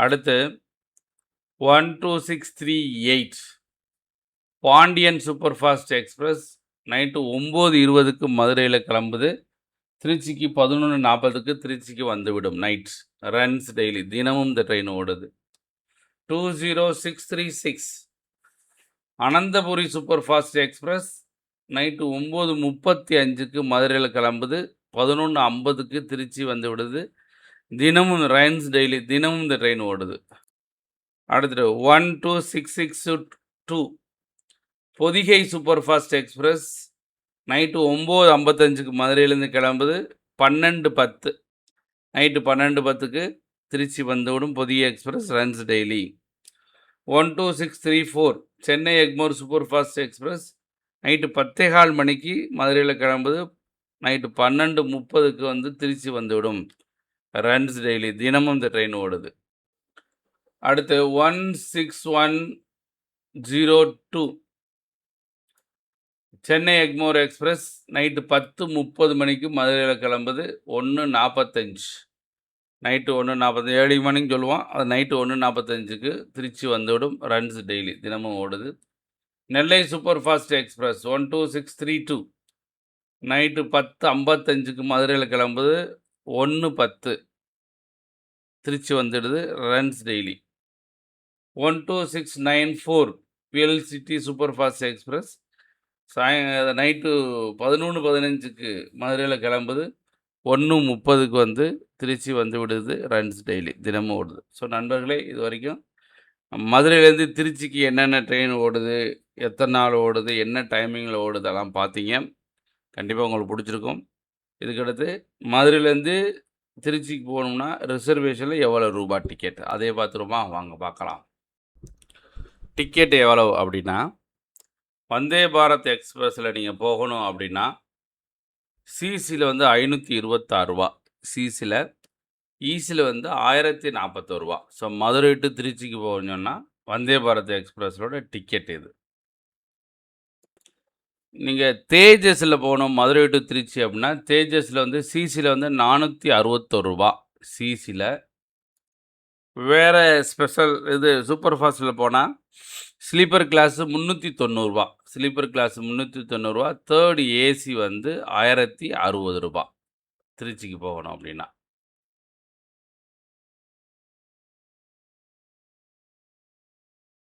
அடுத்து one two six three eight Pandian super fast express night ஒம்பது இருபதுக்கு மதுரையில் கிளம்புது. திருச்சிக்கு பதினொன்று நாற்பதுக்கு திருச்சிக்கு வந்துவிடும் நைட் ரன்ஸ் டெய்லி தினமும் இந்த ட்ரெயின் ஓடுது. Two zero six three six Ananthapuri super fast express night ஒம்பது முப்பத்தி அஞ்சுக்கு மதுரையில் கிளம்புது. பதினொன்று ஐம்பதுக்கு திருச்சி வந்து விடுது. தினமும் ரன்ஸ் டெய்லி தினமும் இந்த ட்ரெயின் ஓடுது. அடுத்தது one two six six two Pothigai super fast express night ஒம்பது ஐம்பத்தஞ்சுக்கு மதுரையிலேருந்து கிளம்புது. பன்னெண்டு பத்து. நைட்டு பன்னெண்டு பத்துக்கு திருச்சி வந்துவிடும் புதிய express runs daily one two six three four Chennai Egmore super fast express night பத்தே கால் மணிக்கு மதுரையில் கிளம்புது. நைட்டு பன்னெண்டு முப்பதுக்கு வந்து திருச்சி வந்துவிடும் ரன்ஸ் டெய்லி தினமும் இந்த ட்ரெயின் ஓடுது. அடுத்து one six one zero two Chennai Egmore express night பத்து முப்பது மணிக்கு மதுரையில் கிளம்புது ஒன்று நாற்பத்தஞ்சு நைட்டு ஒன்று நாற்பத்தஞ்சு ஏழு மணிக்கு சொல்லுவோம் அது நைட்டு ஒன்று நாற்பத்தஞ்சுக்கு திருச்சி வந்துவிடும் ரன்ஸ் டெய்லி தினமும் ஓடுது. Nellai super fast express one two six three two night பத்து ஐம்பத்தஞ்சுக்கு மதுரையில் கிளம்புது ஒன்று பத்து. திருச்சி வந்துடுது runs daily one two six nine four Pearl City super fast express சாய நைட்டு பதினொன்று பதினஞ்சுக்கு மதுரையில் கிளம்புது. ஒன்று முப்பதுக்கு வந்து திருச்சி வந்து விடுது ரன்ஸ் டெய்லி தினமும் ஓடுது. ஸோ நண்பர்களே இது வரைக்கும் மதுரையிலேருந்து திருச்சிக்கு என்னென்ன ட்ரெயின் ஓடுது எத்தனை நாள் ஓடுது என்ன டைமிங்கில் ஓடுது அதெல்லாம் பார்த்தீங்க. கண்டிப்பாக உங்களுக்கு பிடிச்சிருக்கும். இதுக்கடுத்து மதுரையிலேருந்து திருச்சிக்கு போகணும்னா ரிசர்வேஷனில் எவ்வளோ ரூபா டிக்கெட் அதே பார்த்துருமா வாங்க பார்க்கலாம் டிக்கெட் எவ்வளோ அப்படின்னா வந்தே பாரத் எக்ஸ்பிரஸில் நீங்கள் போகணும் அப்படின்னா சிசியில் வந்து ஐநூற்றி இருபத்தாறு ரூபா. சிசியில் ஈசியில் வந்து ஆயிரத்தி நாற்பத்தோருவா ஸோ மதுரை டு திருச்சிக்கு போகணுன்னா வந்தே பாரத் எக்ஸ்பிரஸோட டிக்கெட் இது. நீங்கள் தேஜஸில் போகணும் மதுரை டு திருச்சி அப்படின்னா தேஜஸில் வந்து சிசியில் வந்து நானூற்றி அறுபத்தோரு ரூபா. சிசியில் வேறு ஸ்பெஷல் இது சூப்பர் ஃபாஸ்ட்டில் போனால் ஸ்லீப்பர் கிளாஸு முந்நூற்றி தொண்ணூறுரூவா ஸ்லீப்பர் கிளாஸ் முந்நூற்றி தொண்ணூறுரூவா தேர்டு ஏசி வந்து ஆயிரத்தி அறுபது ரூபா. திருச்சிக்கு போகணும் அப்படின்னா.